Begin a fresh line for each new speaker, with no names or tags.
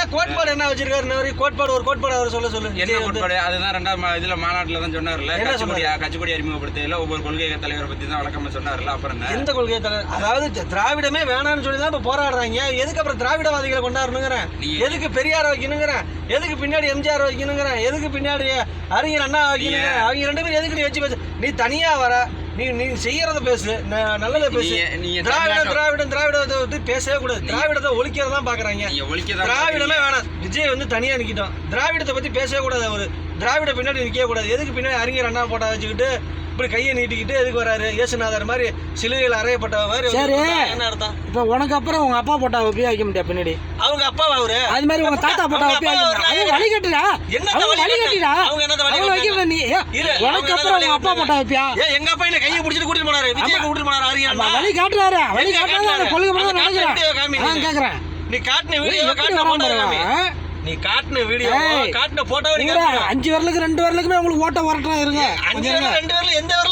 என்ன கோட்பாடு என்ன வச்சிருக்காரு வரைக்கும்? கோட்பாடு ஒரு கோட்பாடு அவர் சொல்ல சொல்லு.
என்ன. கோட்பாடு? அதுதான் ரெண்டாவது மா- இதுல மாநாட்டுல தான் சொன்னார்ல
என்ன
கட்சிக்கொடி கட்சிக்கொடி அறிமுகப்படுத்தையில ஒவ்வொரு கொள்கை தலைவரை பத்தி தான் வழக்கமா சொன்னார்ல அப்புறம்
எந்த கொள்கையை தலை அதாவது திராவிடமே வேணாம்னு சொல்லி தான் இப்ப போராடுறாங்க. எதுக்கு அப்புறம் திராவிடவாதிகளை கொண்டாடணுங்கிறேன்? எதுக்கு பெரியார் வைக்கணுங்கிறேன்? எதுக்கு பின்னாடி எம்ஜிஆர் வைக்கணுங்கிறேன்? எதுக்கு பின்னாடி அறிஞர் அண்ணா வைக்கணுங்கிறேன்? அவங்க ரெண்டு பேரும் எதுக்கு நீ வச்சு நீ தனியா வர. நீ நீ செய்யறத பேசு. நல்லதை பேசு. திராவிடம் திராவிடம் திராவிடத்தை வந்து பேசவே கூடாது. திராவிடத்தை ஒழிக்கிறதான் பாக்குறாங்க. திராவிடமே வேணாம். விஜய் வந்து தனியா நிக்கிட்டோம் திராவிடத்தை பத்தி பேசவே கூடாது அவரு. திராவிட பின்னாடி நிக்கவே கூடாது. எதுக்கு பின்னாடி அறிஞர் அண்ணா போட்டா வச்சுக்கிட்டு இப்படி கையை நீட்டிக்கிட்டு எதுக்கு வராரு? இயேசுநாதர் மாதிரி சிலுவையில் அறையப்பட்ட மாதிரி
சரி.
என்ன அர்த்தம்?
இப்போ உனக்கு அப்புறம் உங்க அப்பா போட்டா ஒப்பியா வைக்க முடியாது பின்னாடி?
அவங்க அப்பாவா அவரு?
அது மாதிரி உங்க தாத்தா போட்டா ஒப்பியா வைக்க
அப்பா
முடியாது வழிகட்டுடா அவங்க
வழிகட்டு?
வழிகட்டிடா
அவங்க என்னத்த வழிகட்டு?
அவங்க வைக்கிறத நீ உனக்கு அப்புறம் உங்க அப்பா? போட்டா வைப்பியா
ஏன் எங்க அப்பா என்ன கையை பிடிச்சிட்டு கூட்டிட்டு போனாரு? விஜய் கூட்டிட்டு போனாரு அண்ணா.
வழி காட்டுறாரு. வழி காட்டுறாரு? கொள்கை மட்டும். நான் கேக்குறேன்.
நீ காட்டின வீடியோ காட்டின
வராம
நீ காட்டின வீடியோ. காட்டின போட்டோ.
அஞ்சு வரலுக்கு ரெண்டு வரலுக்குமே உங்களுக்கு ஓட்ட வரட்டும் இருங்க
அஞ்சு. விரல், ரெண்டு பேர்ல எந்த விரல்